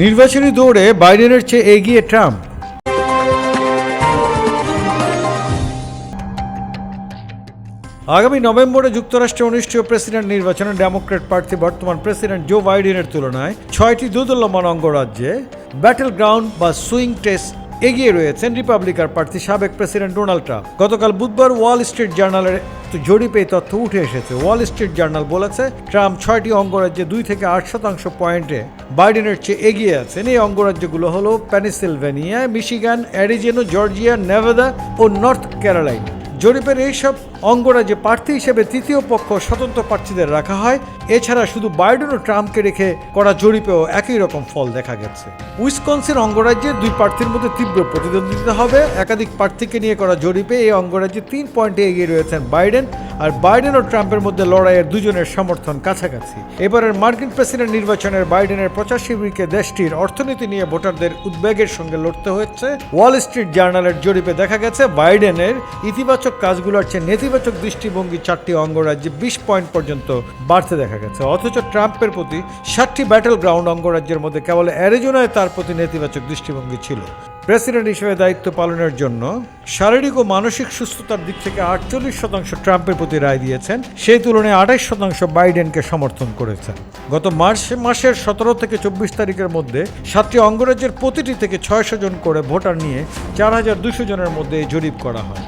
নির্বাচনী দৌড়ে বাইডেনের চেয়ে এগিয়ে ট্রাম্প। আগামী নভেম্বরে যুক্তরাষ্ট্রে অনুষ্ঠেয় প্রেসিডেন্ট নির্বাচনে ডেমোক্রেট প্রার্থী বর্তমান প্রেসিডেন্ট জো বাইডেনের তুলনায় ছয়টি দোদুল্যমান অঙ্গরাজ্যে ব্যাটেল গ্রাউন্ড বা সুইং টেস্ট এগিয়ে রয়েছেন রিপাবলিকার প্রার্থী সাবেক প্রেসিডেন্ট ডোনাল্ড ট্রাম্প। গতকাল বুধবার ওয়াল স্ট্রিট জার্নালের জরিপে এই তথ্য উঠে এসেছে। ওয়াল স্ট্রিট জার্নাল বলেছে, ট্রাম্প ছয়টি অঙ্গরাজ্যে দুই থেকে আট শতাংশ পয়েন্টে বাইডেনের চেয়ে এগিয়ে আছেন। এই অঙ্গরাজ্যগুলো হলো Pennsylvania, Michigan, Arizona, Georgia, Nevada ও নর্থ ক্যারোলাইনা। জরিপের এইসব অঙ্গরাজ্যে প্রার্থী হিসেবে তৃতীয় পক্ষ স্বতন্ত্র প্রার্থীদের রাখা হয়। এছাড়া শুধু বাইডেন ও ট্রাম্পকে রেখে করা জরিপেও একই রকম ফল দেখা গেছে। উইসকনসিন অঙ্গরাজ্যে দুই প্রার্থীর মধ্যে তীব্র প্রতিদ্বন্দ্বিতা হবে। একাধিক প্রার্থীকে নিয়ে করা জরিপে এই অঙ্গরাজ্যে তিন পয়েন্টে এগিয়ে রয়েছেন বাইডেন আর বাইডেন ও ট্রাম্পের মধ্যে লড়াইয়ের দুজনের সমর্থন কাছাকাছি। এবারের মার্কিন প্রেসিডেন্ট নির্বাচনের বাইডেনের প্রচার শিবিরকে দেশটির অর্থনীতি নিয়ে ভোটারদের উদ্বেগের সঙ্গে লড়তে হচ্ছে ওয়াল স্ট্রিট জার্নালের জরিপে দেখা গেছে, বাইডেনের ইতিবাচক কাজগুলোর চেয়ে নেতিবাচক দৃষ্টিভঙ্গি চারটি অঙ্গরাজ্যে বিশ পয়েন্ট পর্যন্ত বাড়তে দেখা গেছে। অথচ ট্রাম্পের প্রতি ষাটটি ব্যাটেল গ্রাউন্ড অঙ্গরাজ্যের মধ্যে কেবল অ্যারিজোনায় তার প্রতি নেতিবাচক দৃষ্টিভঙ্গি ছিল। প্রেসিডেন্ট হিসেবে দায়িত্ব পালনের জন্য শারীরিক ও মানসিক সুস্থতার দিক থেকে আটচল্লিশ শতাংশ ট্রাম্পের প্রতি রায় দিয়েছেন। সেই তুলনায় আঠাশ শতাংশ বাইডেনকে সমর্থন করেছেন। গত মার্চ মাসের সতেরো থেকে চব্বিশ তারিখের মধ্যে সাতটি অঙ্গরাজ্যের প্রতিটি থেকে ছয়শো জন করে ভোটার নিয়ে চার হাজার দুশো জনের মধ্যে জরিপ করা হয়।